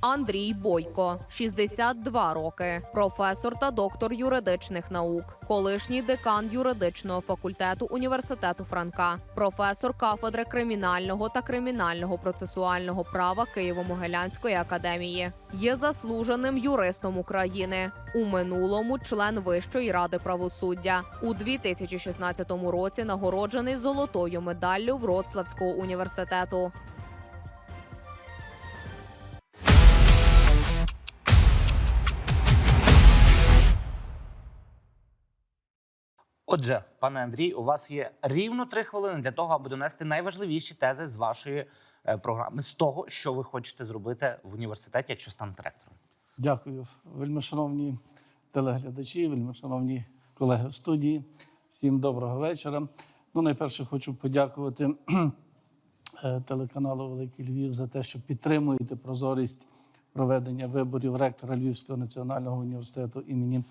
Андрій Бойко, 62 роки, професор та доктор юридичних наук, колишній декан юридичного факультету університету Франка, професор кафедри кримінального та кримінального процесуального права Києво-Могилянської академії. Є заслуженим юристом України. У минулому член Вищої ради правосуддя. У 2016 році нагороджений золотою медаллю Вроцлавського університету. Отже, пане Андрій, у вас є рівно три хвилини для того, аби донести найважливіші тези з вашої е, програми, з того, що ви хочете зробити в університеті, якщо станете ректором. Дякую, вельмишановні телеглядачі, вельмишановні колеги в студії. Всім доброго вечора. Ну, найперше хочу подякувати е, телеканалу Великий Львів за те, що підтримуєте прозорість проведення виборів ректора Львівського національного університету імені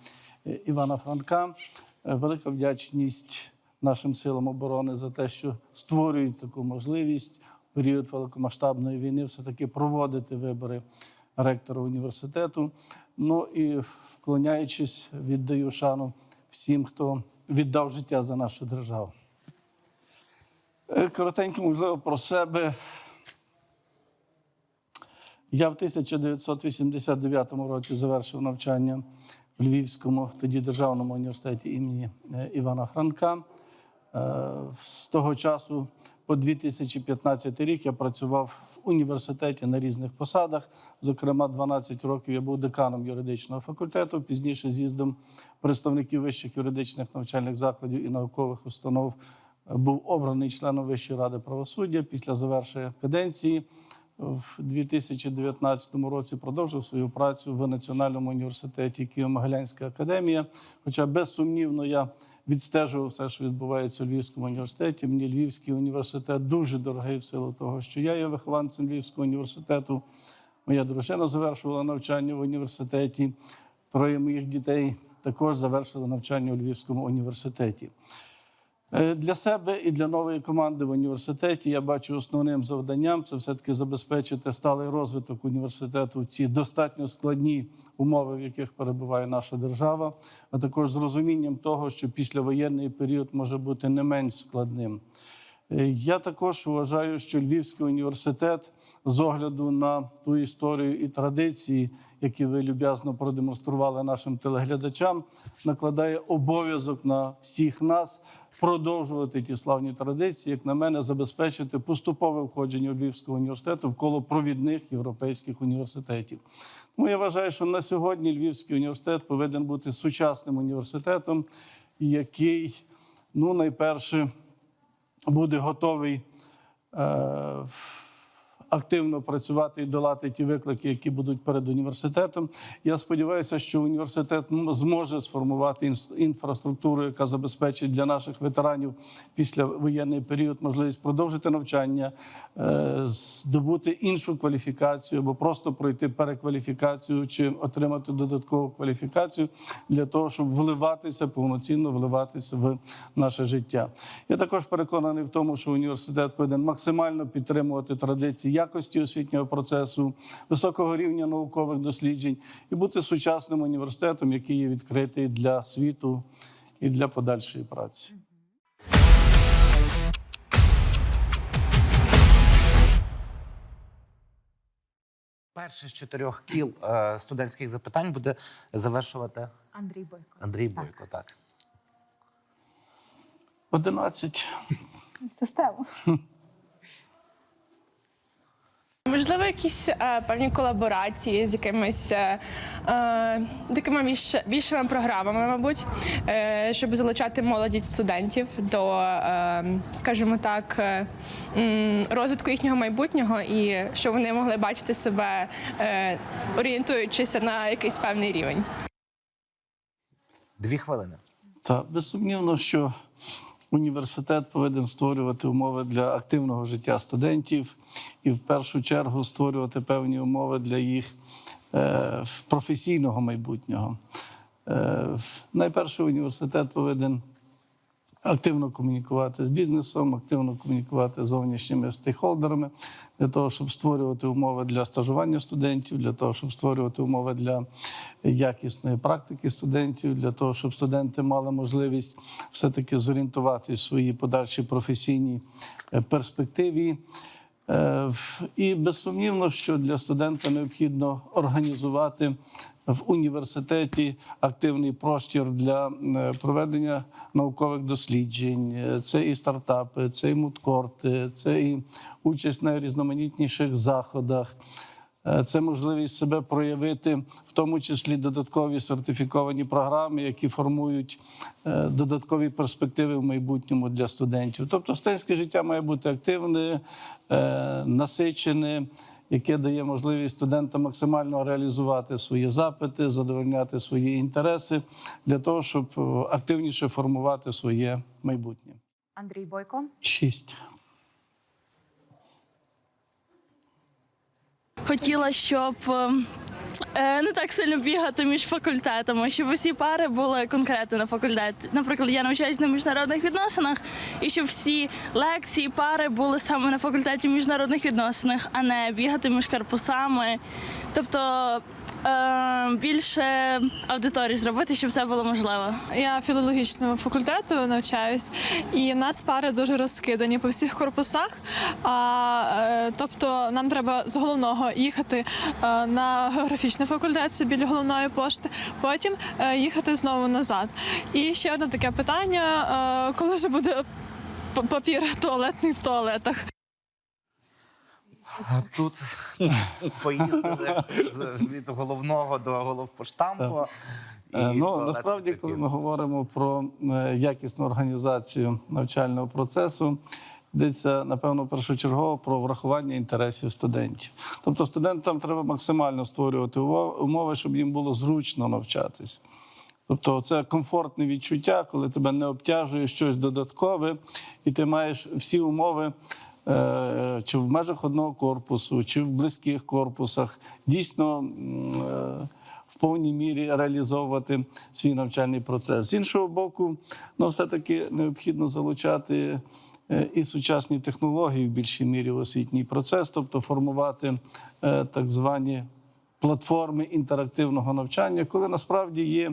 е, Івана Франка. Е, Велика вдячність нашим силам оборони за те, що створюють таку можливість в період великомасштабної війни все-таки проводити вибори ректора університету. Ну і вклоняючись, віддаю шану всім, хто віддав життя за нашу державу. Е, Коротенько, можливо, про себе. Я в 1989 році завершив навчання в Львівському, тоді державному університеті імені е, Івана Франка. Е, З того часу по 2015 рік я працював в університеті на різних посадах. Зокрема, 12 років я був деканом юридичного факультету. Пізніше з'їздом представників вищих юридичних навчальних закладів і наукових установ е, був обраний членом Вищої ради правосуддя після завершення каденції в 2019 році продовжив свою працю в Національному університеті Києво-Могилянська академія. Хоча безсумнівно я відстежував все, що відбувається у Львівському університеті. Мені Львівський університет дуже дорогий в силу того, що я є вихованцем Львівського університету. Моя дружина завершувала навчання в університеті. Троє моїх дітей також завершили навчання у Львівському університеті. Е, Для себе і для нової команди в університеті я бачу основним завданням це все-таки забезпечити сталий розвиток університету в ці достатньо складні умови, в яких перебуває наша держава, а також з розумінням того, що післявоєнний період може бути не менш складним. Е, Я також вважаю, що Львівський університет з огляду на ту історію і традиції, які ви люб'язно продемонстрували нашим телеглядачам, накладає обов'язок на всіх нас продовжувати ті славні традиції, як на мене, забезпечити поступове входження Львівського університету в коло провідних європейських університетів. Тому я вважаю, що на сьогодні Львівський університет повинен бути сучасним університетом, який, ну, найперше, буде готовий е, активно працювати і долати ті виклики, які будуть перед університетом. Я сподіваюся, що університет зможе сформувати інфраструктуру, яка забезпечить для наших ветеранів після воєнний період можливість продовжити навчання, е, здобути іншу кваліфікацію або просто пройти перекваліфікацію чи отримати додаткову кваліфікацію для того, щоб вливатися повноцінно вливатися в наше життя. Я також переконаний в тому, що університет повинен максимально підтримувати традиції якості освітнього процесу, високого рівня наукових досліджень і бути сучасним університетом, який є відкритий для світу і для подальшої праці. Перше з чотирьох кіл е, студентських запитань буде завершувати Андрій Бойко. Андрій Бойко. Так. 11. Систему. Можливо, якісь е, певні колаборації з якимись е, е, такими більш, більшими програмами, мабуть, е, щоб залучати молоді студентів до, е, скажімо так, е, м, розвитку їхнього майбутнього і щоб вони могли бачити себе, е, орієнтуючись на якийсь певний рівень. Дві хвилини. Та безсумнівно, що університет повинен створювати умови для активного життя студентів і в першу чергу створювати певні умови для їх е, професійного майбутнього. Е, найперше, університет повинен активно комунікувати з бізнесом, активно комунікувати з зовнішніми стейкхолдерами для того, щоб створювати умови для стажування студентів, для того, щоб створювати умови для якісної практики студентів, для того, щоб студенти мали можливість все-таки зорієнтувати свої подальші професійні е, перспективі. В- І безсумнівно, що для студента необхідно організувати в університеті активний простір для е, проведення наукових досліджень. Е, Це і стартапи, це і мудкорти, це і участь на різноманітніших заходах. Е, Це можливість себе проявити, в тому числі додаткові сертифіковані програми, які формують е, додаткові перспективи в майбутньому для студентів. Тобто, студентське життя має бути активне, е, насичене, яке дає можливість студентам максимально реалізувати свої запити, задовольняти свої інтереси для того, щоб активніше формувати своє майбутнє. Андрій Бойко. Шість. Хотіла, щоб е, не так сильно бігати між факультетами, щоб усі пари були конкретно на факультеті. Наприклад, я навчаюся на міжнародних відносинах, і щоб всі лекції, пари були саме на факультеті міжнародних відносинах, а не бігати між корпусами. Тобто е, більше аудиторій зробити, щоб це було можливо. Я філологічного факультету навчаюсь, і нас пари дуже розкидані по всіх корпусах. А, е, тобто нам треба з головного їхати е, на географічний факультет, це біля головної пошти, потім їхати знову назад. І ще одне таке питання: коли ж буде папір туалетний в туалетах? А Тут поїздили з- від головного до головпоштампу. Е, Ну насправді, коли ми говоримо про е, якісну організацію навчального процесу, йдеться напевно першочергово про врахування інтересів студентів. Тобто студентам треба максимально створювати умови, щоб їм було зручно навчатись. Тобто це комфортне відчуття, коли тебе не обтяжує щось додаткове, і ти маєш всі умови, чи в межах одного корпусу, чи в близьких корпусах, дійсно е, в повній мірі реалізовувати свій навчальний процес. З іншого боку, ну, все-таки необхідно залучати е, і сучасні технології в більшій мірі в освітній процес, тобто формувати е, так звані платформи інтерактивного навчання, коли насправді є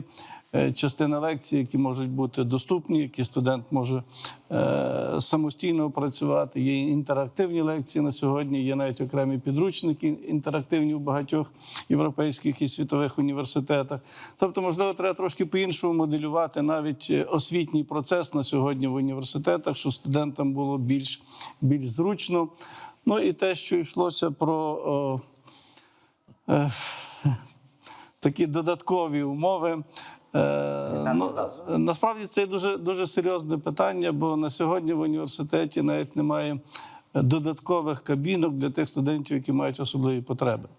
е, частина лекцій, які можуть бути доступні, які студент може е, самостійно опрацювати. Є інтерактивні лекції на сьогодні, є навіть окремі підручники інтерактивні в багатьох європейських і світових університетах. Тобто, можливо, треба трошки по-іншому моделювати навіть е, освітній процес на сьогодні в університетах, щоб студентам було більш, більш зручно. Ну і те, що йшлося про. Е, такі додаткові умови. Е, ну, насправді це дуже, дуже серйозне питання, бо на сьогодні в університеті навіть немає додаткових кабінок для тих студентів, які мають особливі потреби.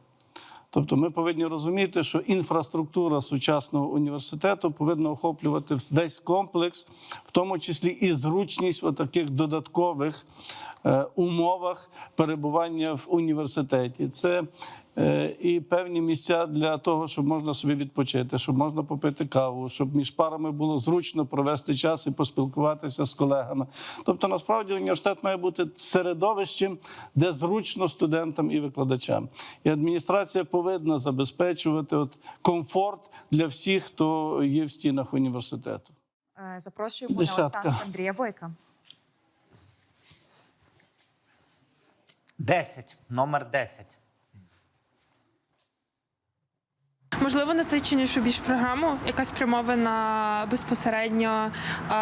Тобто ми повинні розуміти, що інфраструктура сучасного університету повинна охоплювати весь комплекс, в тому числі і зручність в таких додаткових е, умовах перебування в університеті. Це і певні місця для того, щоб можна собі відпочити, щоб можна попити каву, щоб між парами було зручно провести час і поспілкуватися з колегами. Тобто, насправді університет має бути середовищем, де зручно студентам і викладачам. І адміністрація повинна забезпечувати от комфорт для всіх, хто є в стінах університету. Е, Запрошуємо Десятка. на останок Андрія Бойка. 10. Номер 10. Можливо, насиченішу більш програму, яка спрямована безпосередньо е,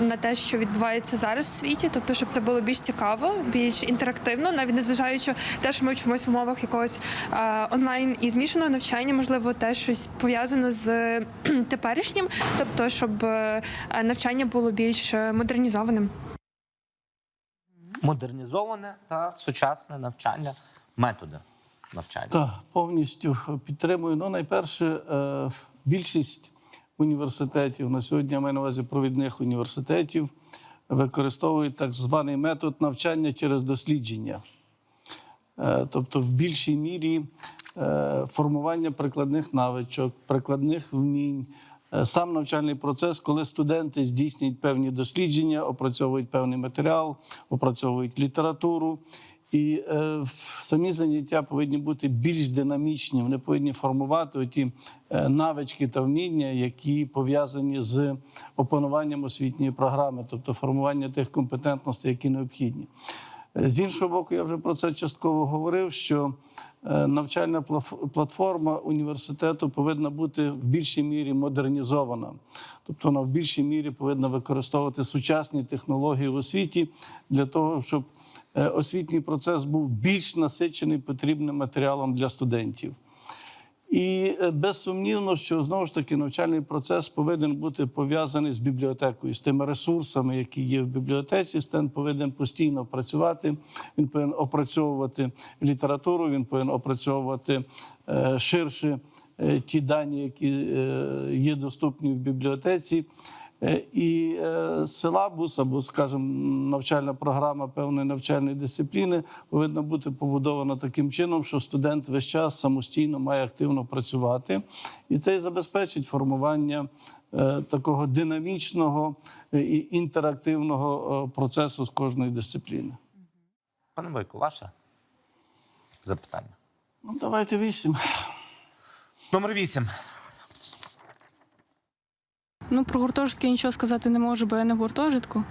на те, що відбувається зараз у світі, тобто, щоб це було більш цікаво, більш інтерактивно, навіть незважаючи те, що ми вчимося в умовах якогось е, онлайн і змішаного навчання, можливо, теж щось пов'язане з теперішнім, тобто, щоб е, навчання було більш модернізованим. Модернізоване та сучасне навчання, методи навчання. Так, повністю підтримую. Ну, найперше, е, більшість університетів на сьогодні я маю на увазі провідних університетів використовують так званий метод навчання через дослідження. Е, Тобто, в більшій мірі е, формування прикладних навичок, прикладних вмінь, сам навчальний процес, коли студенти здійснюють певні дослідження, опрацьовують певний матеріал, опрацьовують літературу. І е, самі заняття повинні бути більш динамічні. Вони повинні формувати ті навички та вміння, які пов'язані з опануванням освітньої програми, тобто формування тих компетентностей, які необхідні. Е, З іншого боку, я вже про це частково говорив, що е, навчальна платформа університету повинна бути в більшій мірі модернізована. Тобто вона в більшій мірі повинна використовувати сучасні технології в освіті для того, щоб е, освітній процес був більш насичений потрібним матеріалом для студентів. І е, безсумнівно, що знову ж таки навчальний процес повинен бути пов'язаний з бібліотекою, з тими ресурсами, які є в бібліотеці. Студент повинен постійно працювати. Він повинен опрацьовувати літературу, він повинен опрацьовувати е, ширше е, ті дані, які е, є доступні в бібліотеці. Е, І е, силабус або, скажімо, навчальна програма певної навчальної дисципліни повинна бути побудована таким чином, що студент весь час самостійно має активно працювати, і це і забезпечить формування е, такого динамічного і інтерактивного процесу з кожної дисципліни. Пане Бойко, ваше запитання. Ну, давайте вісім. Номер вісім. Ну, про гуртожитки я нічого сказати не можу, бо я не в гуртожитку.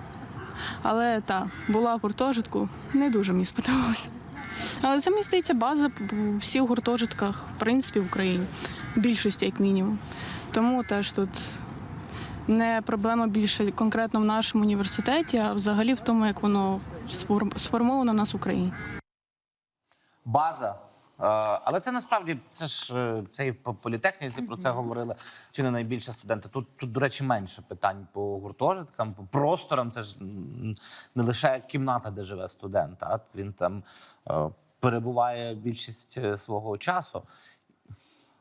Але та, була в гуртожитку, не дуже мені сподобалося. Але це мені здається база у всіх гуртожитках, в принципі, в Україні, більшості, як мінімум. Тому теж тут не проблема більше конкретно в нашому університеті, а взагалі в тому, як воно сформовано в нас в Україні. База. Е, Але це насправді це ж е, це і по політехніці про це говорили. Чи не найбільше студенти? Тут, тут, до речі, менше питань по гуртожиткам, по просторам. Це ж не лише кімната, де живе студент, а він там е, перебуває більшість свого часу.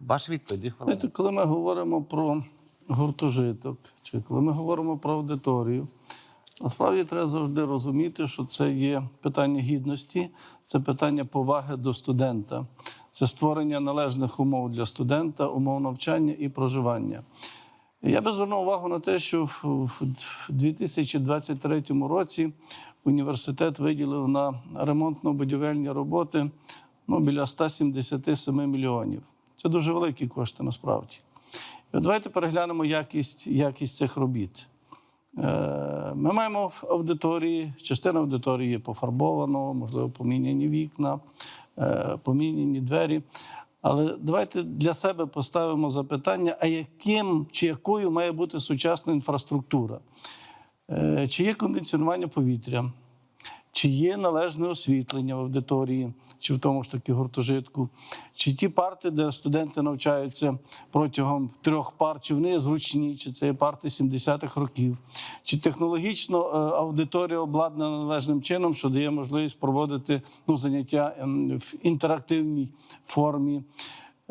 Ваша відповідь, дві хвилини. Коли ми говоримо про гуртожиток, чи коли ми говоримо про аудиторію, насправді треба завжди розуміти, що це є питання гідності, це питання поваги до студента, це створення належних умов для студента, умов навчання і проживання. Я би звернув увагу на те, що в в 2023 році університет виділив на ремонтно-будівельні роботи ну, біля 177 мільйонів. Це дуже великі кошти насправді. І давайте переглянемо якість, якість цих робіт. Е, Ми маємо в аудиторії, частина аудиторії пофарбовано, можливо, поміняні вікна, е, поміняні двері. Але давайте для себе поставимо запитання: а яким чи якою має бути сучасна інфраструктура? Е, Чи є кондиціонування повітря? Чи є належне освітлення в аудиторії, чи в тому ж таки гуртожитку? Чи ті парти, де студенти навчаються протягом трьох пар, чи вони зручні, чи це є парти 70-х років? Чи технологічно е, аудиторія обладнана належним чином, що дає можливість проводити ну, заняття ем, в інтерактивній формі?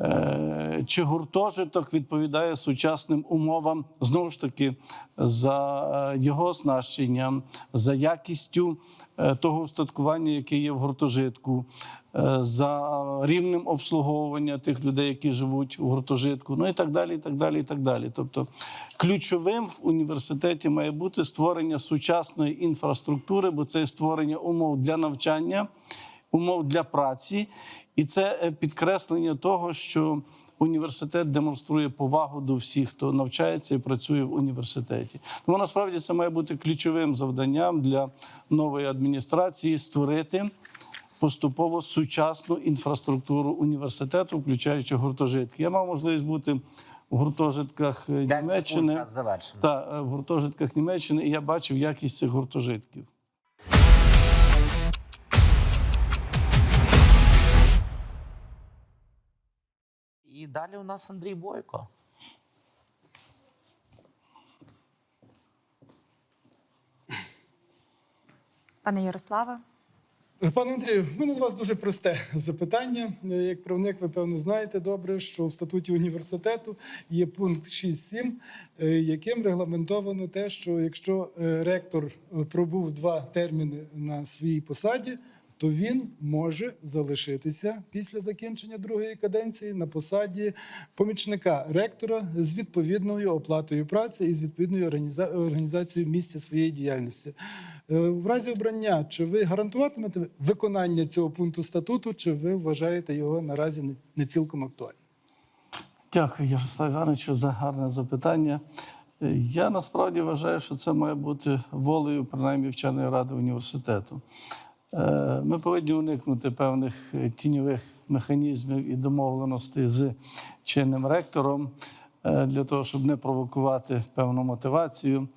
Е, Чи гуртожиток відповідає сучасним умовам знову ж таки за е, його оснащенням, за якістю е, того устаткування, яке є в гуртожитку, за рівнем обслуговування тих людей, які живуть у гуртожитку, ну і так далі. і так далі, і так далі. Тобто ключовим в університеті має бути створення сучасної інфраструктури, бо це створення умов для навчання, умов для праці. І це е, підкреслення того, що університет демонструє повагу до всіх, хто навчається і працює в університеті. Тому насправді це має бути ключовим завданням для нової адміністрації створити поступово сучасну інфраструктуру університету, включаючи гуртожитки. Я мав можливість бути в гуртожитках е, Німеччини. Та е, в гуртожитках Німеччини, і я бачив якість цих гуртожитків. Далі у нас Андрій Бойко. Пане Ярославе, Пане Андрію, в мене до вас дуже просте запитання. Як правник, ви певно знаєте добре, що в статуті університету є пункт 6.7, е, яким регламентовано те, що якщо е, ректор пробув два терміни на своїй посаді, то він може залишитися після закінчення другої каденції на посаді помічника ректора з відповідною оплатою праці і з відповідною організа- організацією місця своєї діяльності. Е, В разі обрання, чи ви гарантуватимете виконання цього пункту статуту, чи ви вважаєте його наразі не- не цілком актуальним? Дякую, Ярослав Івановичу, за гарне запитання. Е, Я насправді вважаю, що це має бути волею, принаймні, вченої ради університету. Е, Ми повинні уникнути певних е, тіньових механізмів і домовленостей з чинним ректором е, для того, щоб не провокувати певну мотивацію,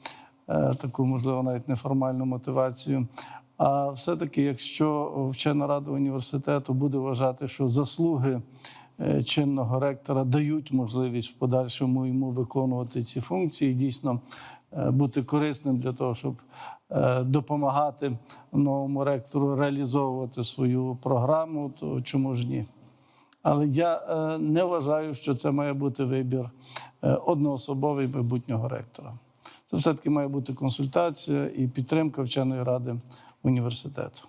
таку, можливо, навіть неформальну мотивацію. А все-таки, якщо вчена рада університету буде вважати, що заслуги чинного ректора дають можливість в подальшому йому виконувати ці функції, дійсно бути корисним для того, щоб е, допомагати новому ректору реалізовувати свою програму, то чому ж ні? Але я е, не вважаю, що це має бути вибір е, одноособовий майбутнього ректора. Це все-таки має бути консультація і підтримка вченої ради університету.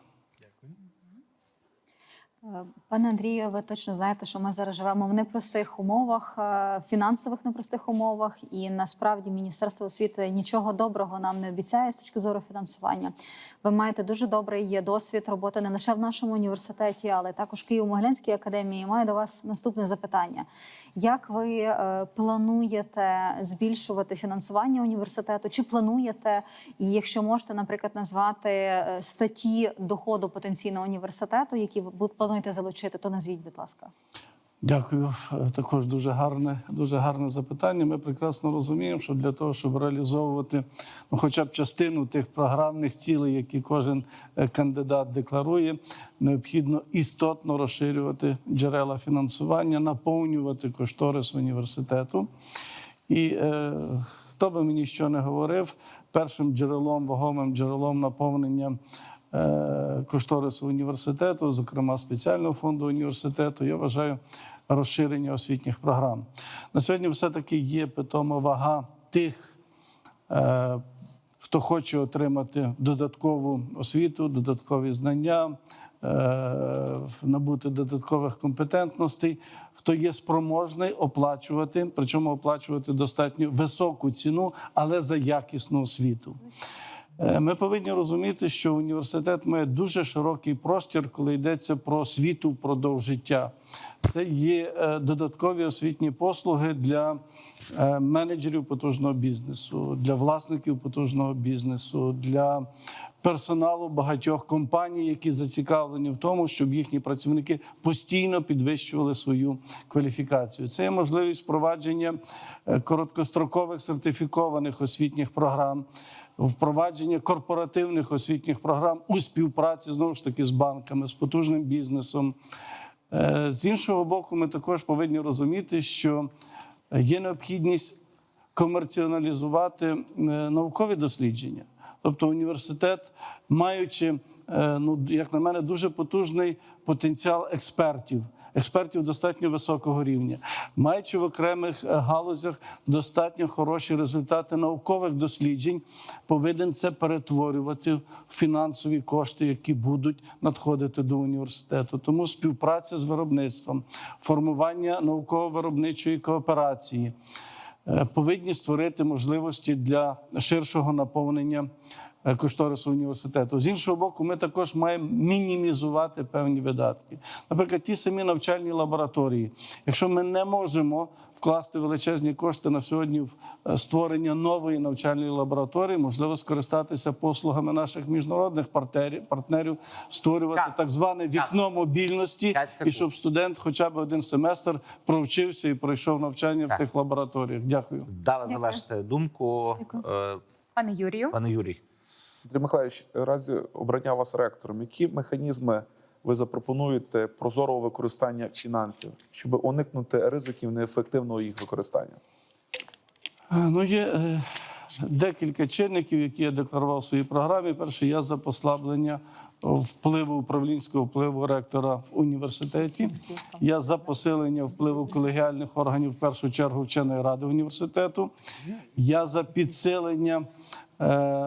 Е, Пане Андрію, ви точно знаєте, що ми зараз живемо в непростих умовах, е, фінансових непростих умовах, і насправді Міністерство освіти нічого доброго нам не обіцяє з точки зору фінансування. Ви маєте дуже добрий досвід роботи не лише в нашому університеті, але також Києво-Могилянській академії. Маю до вас наступне запитання: як ви е, плануєте збільшувати фінансування університету? Чи плануєте? І якщо можете, наприклад, назвати е, статті доходу потенційного університету, які ви плануєте залучити, то назвіть, будь ласка. Дякую. Е, Також дуже гарне, дуже гарне запитання. Ми прекрасно розуміємо, що для того, щоб реалізовувати ну, хоча б частину тих програмних цілей, які кожен е, кандидат декларує, необхідно істотно розширювати джерела фінансування, наповнювати кошторис університету. І е, хто би мені що не говорив, першим джерелом, вагомим джерелом наповнення кошторису університету, зокрема спеціального фонду університету, я вважаю розширення освітніх програм. На сьогодні все-таки є питома вага тих. е, Хто хоче отримати додаткову освіту, додаткові знання, е, набути додаткових компетентностей, хто є спроможний оплачувати, причому оплачувати достатньо високу ціну, але за якісну освіту. Е, Ми повинні розуміти, що університет має дуже широкий простір, коли йдеться про освіту впродовж життя. Це є е, додаткові освітні послуги для е, менеджерів потужного бізнесу, для власників потужного бізнесу, для персоналу багатьох компаній, які зацікавлені в тому, щоб їхні працівники постійно підвищували свою кваліфікацію. Це є можливість впровадження короткострокових сертифікованих освітніх програм, впровадження корпоративних освітніх програм у співпраці знову ж таки з банками, з потужним бізнесом. Е, З іншого боку, ми також повинні розуміти, що є необхідність комерціоналізувати е, наукові дослідження. Тобто університет, маючи, е, ну як на мене, дуже потужний потенціал експертів, експертів достатньо високого рівня, маючи в окремих е, галузях достатньо хороші результати наукових досліджень, повинен це перетворювати в фінансові кошти, які будуть надходити до університету. Тому співпраця з виробництвом, формування науково-виробничої кооперації повинні створити можливості для ширшого наповнення е, кошторису університету. З іншого боку, ми також маємо мінімізувати певні видатки. Наприклад, ті самі навчальні лабораторії. Якщо ми не можемо вкласти величезні кошти на сьогодні в е, створення нової навчальної лабораторії, можливо скористатися послугами наших міжнародних партнерів, створювати Час. так зване Час. вікно мобільності, і щоб студент хоча б один семестр провчився і пройшов навчання Все. в тих лабораторіях. Дякую. Дали завершити думку, е, Пане Юрію, пане Юрій. Андрій Михайлович, в разі обрання вас ректором, які механізми ви запропонуєте прозорого використання фінансів, щоб уникнути ризиків неефективного їх використання? Е, Ну, є е, декілька чинників, які я декларував в своїй програмі. Перше, я за послаблення впливу управлінського впливу ректора в університеті. Я за посилення впливу колегіальних органів, в першу чергу вченої ради університету. Я за підсилення е,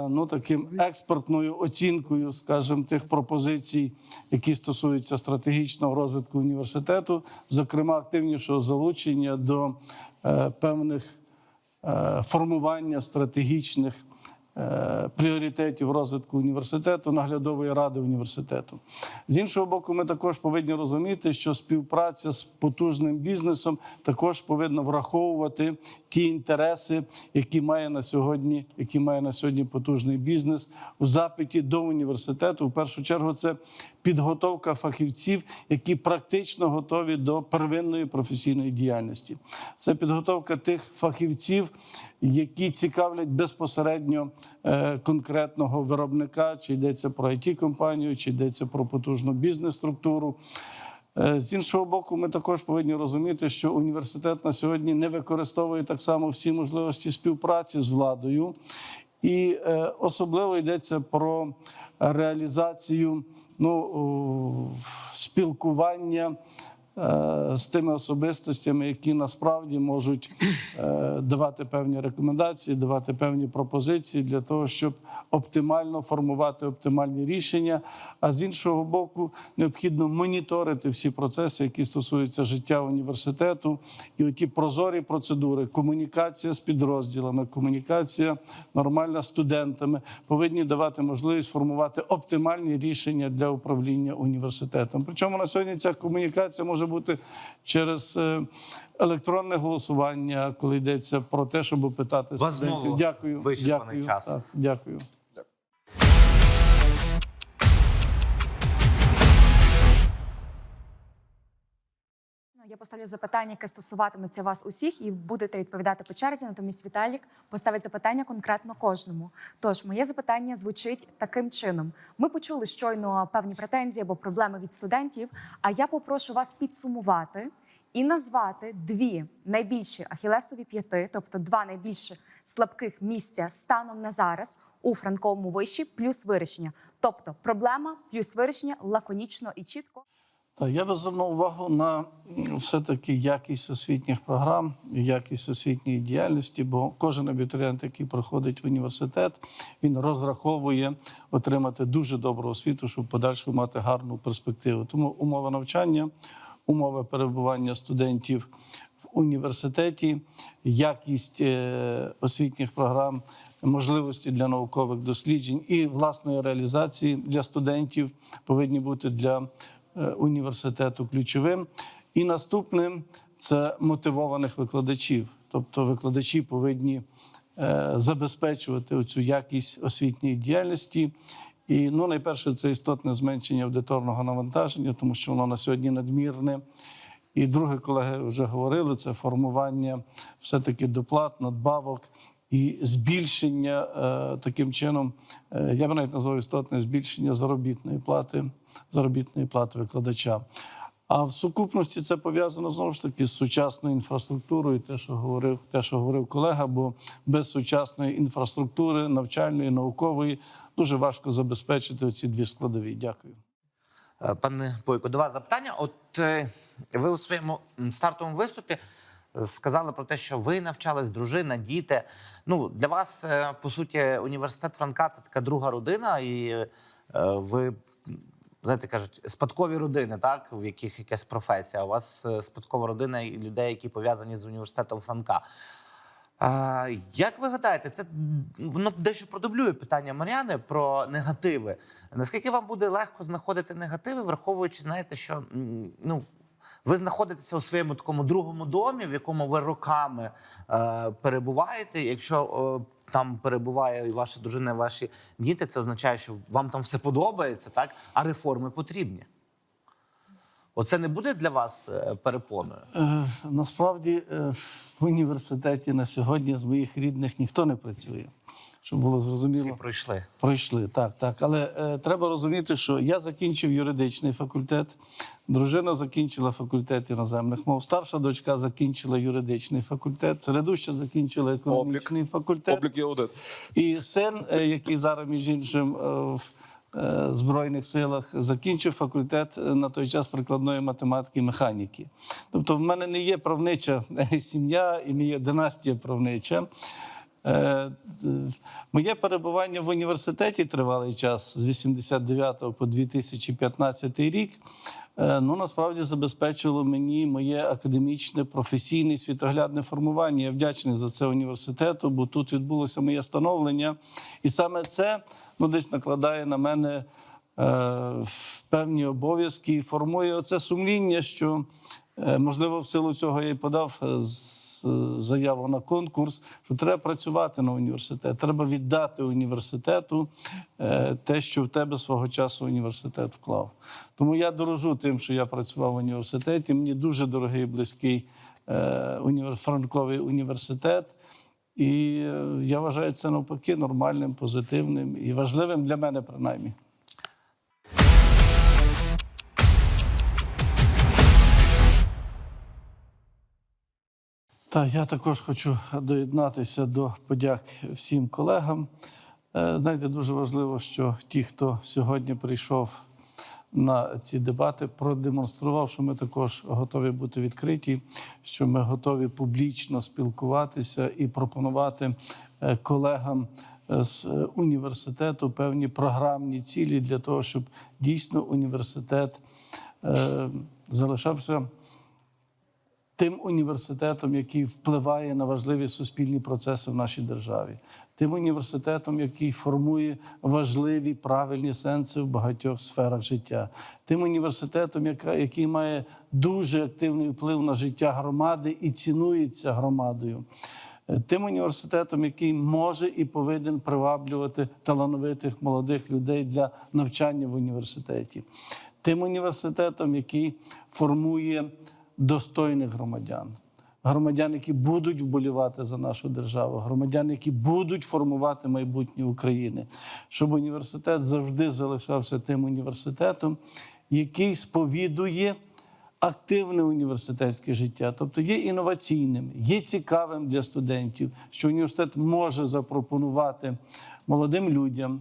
ну, таким експертною оцінкою, скажімо, тих пропозицій, які стосуються стратегічного розвитку університету, зокрема активнішого залучення до е, певних е, формування стратегічних е, пріоритетів розвитку університету, наглядової ради університету. З іншого боку, ми також повинні розуміти, що співпраця з потужним бізнесом також повинна враховувати ті інтереси, які має на сьогодні, які має на сьогодні потужний бізнес в запиті до університету. В першу чергу це підготовка фахівців, які практично готові до первинної професійної діяльності. Це підготовка тих фахівців, які цікавлять безпосередньо е, конкретного виробника, чи йдеться про it компанію чи йдеться про потужну бізнес-структуру. Е, З іншого боку, ми також повинні розуміти, що університет на сьогодні не використовує так само всі можливості співпраці з владою, і е, особливо йдеться про реалізацію ну, спілкування е, з тими особистостями, які насправді можуть е, давати певні рекомендації, давати певні пропозиції для того, щоб оптимально формувати оптимальні рішення. А з іншого боку, необхідно моніторити всі процеси, які стосуються життя університету, і оті прозорі процедури, комунікація з підрозділами, комунікація нормальна з студентами повинні давати можливість формувати оптимальні рішення для управління університетом. Причому на сьогодні ця комунікація може бути через е, електронне голосування, коли йдеться про те, щоб питати Вас студентів. знову Дякую. дякую. час. Так, дякую. Я поставлю запитання, яке стосуватиметься вас усіх, і будете відповідати по черзі. Натомість Віталік поставить запитання конкретно кожному. Тож, моє запитання звучить таким чином: ми почули щойно певні претензії або проблеми від студентів. А я попрошу вас підсумувати і назвати дві найбільші ахілесові п'яти, тобто два найбільші слабких місця станом на зараз у франковому виші, плюс вирішення. Тобто проблема плюс вирішення лаконічно і чітко. Так, Я би звернув увагу на все-таки якість освітніх програм якість освітньої діяльності, бо кожен абітурієнт, який проходить в університет, він розраховує отримати дуже добру освіту, щоб в мати гарну перспективу. Тому умови навчання, умови перебування студентів в університеті, якість е, освітніх програм, можливості для наукових досліджень і власної реалізації для студентів повинні бути для е, університету ключовим. І наступним це мотивованих викладачів. Тобто викладачі повинні е, забезпечувати цю якість освітньої діяльності. І ну, найперше, це істотне зменшення аудиторного навантаження, тому що воно на сьогодні надмірне. І друге, колеги вже говорили, це формування все-таки доплат, надбавок і збільшення е, таким чином, е, я б навіть назвав істотне збільшення заробітної плати, заробітної плати викладача. А в сукупності це пов'язано знову ж таки з сучасною інфраструктурою, те, що говорив, те, що говорив колега, бо без сучасної інфраструктури, навчальної, наукової, дуже важко забезпечити оці дві складові. Дякую. Е, Пане Бойко, до вас запитання. От ви у своєму стартовому виступі сказали про те, що ви навчались, дружина, діти. Ну для вас е, по суті університет Франка це така друга родина, і е, ви знаєте, кажуть, спадкові родини, так в яких якась професія. У вас е, спадкова родина і людей, які пов'язані з університетом Франка. А, як ви гадаєте, це воно дещо продублює питання Мар'яни про негативи. Наскільки вам буде легко знаходити негативи, враховуючи, знаєте, що ну. Ви знаходитеся у своєму такому другому домі, в якому ви роками е, перебуваєте. Якщо е, там перебуває і ваша дружина, і ваші діти, це означає, що вам там все подобається, так? А реформи потрібні. Оце не буде для вас е, перепоною? Е, насправді е, в університеті на сьогодні з моїх рідних ніхто не працює, щоб було Всі зрозуміло. пройшли. Пройшли, так, так. Але е, треба розуміти, що я закінчив юридичний факультет, дружина закінчила факультет іноземних мов, старша дочка закінчила юридичний факультет, середуща закінчила економічний факультет. Облік і аудит. І син, е, який зараз, між іншим, е, в е, Збройних силах, закінчив факультет е, на той час прикладної математики і механіки. Тобто, в мене не є правнича е, сім'я і не є династія правнича. Е, Моє перебування в університеті тривалий час з 89 по 2015 рік. е, Ну, насправді забезпечило мені моє академічне, професійне і світоглядне формування. Я вдячний за це університету, бо тут відбулося моє становлення. І саме це ну, десь накладає на мене е, в певні обов'язки і формує оце сумління, що Можливо, в силу цього я й подав е, е, заяву на конкурс, що треба працювати на університет. Треба віддати університету е, те, що в тебе свого часу університет вклав. Тому я дорожу тим, що я працював в університеті. Мені дуже дорогий близький е, Франковий університет. І е, я вважаю це навпаки нормальним, позитивним і важливим для мене, принаймні. Так, я також хочу доєднатися до подяк всім колегам. Е, Знаєте, дуже важливо, що ті, хто сьогодні прийшов на ці дебати, продемонстрував, що ми також готові бути відкриті, що ми готові публічно спілкуватися і пропонувати е, колегам е, з університету певні програмні цілі для того, щоб дійсно університет залишався тим університетом, який впливає на важливі суспільні процеси в нашій державі, тим університетом, який формує важливі правильні сенси в багатьох сферах життя, тим університетом, який має дуже активний вплив на життя громади і цінується громадою. Тим університетом, який може і повинен приваблювати талановитих молодих людей для навчання в університеті, тим університетом, який формує достойних громадян, громадян, які будуть вболівати за нашу державу, громадян, які будуть формувати майбутнє України, щоб університет завжди залишався тим університетом, який сповідує активне університетське життя, тобто є інноваційним, є цікавим для студентів, що університет може запропонувати молодим людям,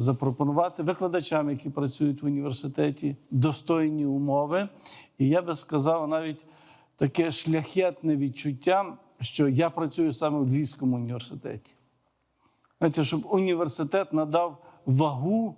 запропонувати викладачам, які працюють в університеті, достойні умови. І я би сказав навіть таке шляхетне відчуття, що я працюю саме в Львівському університеті. Знаєте, щоб університет надав вагу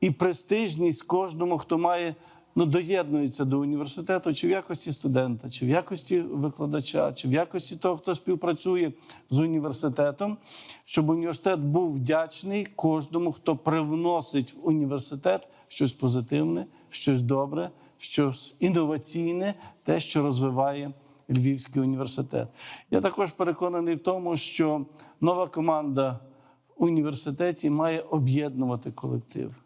і престижність кожному, хто має ну, доєднується до університету, чи в якості студента, чи в якості викладача, чи в якості того, хто співпрацює з університетом, щоб університет був вдячний кожному, хто привносить в університет щось позитивне, щось добре, щось інноваційне, те, що розвиває. Львівський університет. Я також переконаний в тому, що нова команда в університеті має об'єднувати колектив.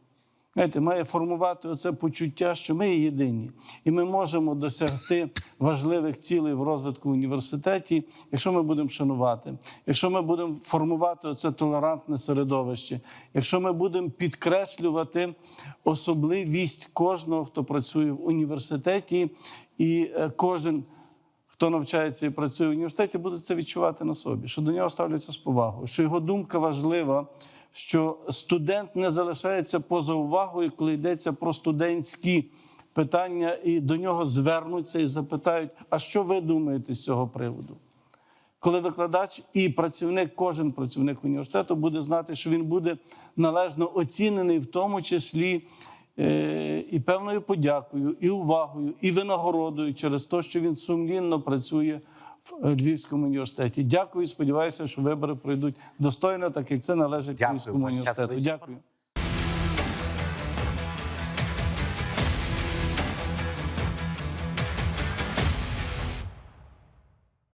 Знаєте, має формувати оце почуття, що ми є єдині, і ми можемо досягти важливих цілей в розвитку університеті, якщо ми будемо шанувати, якщо ми будемо формувати оце толерантне середовище, якщо ми будемо підкреслювати особливість кожного, хто працює в університеті, і е, кожен. Хто навчається і працює в університеті, буде це відчувати на собі, що до нього ставляться з повагою, що його думка важлива, що студент не залишається поза увагою, коли йдеться про студентські питання, і до нього звернуться і запитають: а що ви думаєте з цього приводу? Коли викладач і працівник, кожен працівник університету буде знати, що він буде належно оцінений, в тому числі е, і певною подякою, і увагою, і винагородою через те, що він сумлінно працює в е, Львівському університеті. Дякую. Сподіваюся, що вибори пройдуть достойно, так як це належить Дякую. Львівському університету. Дякую.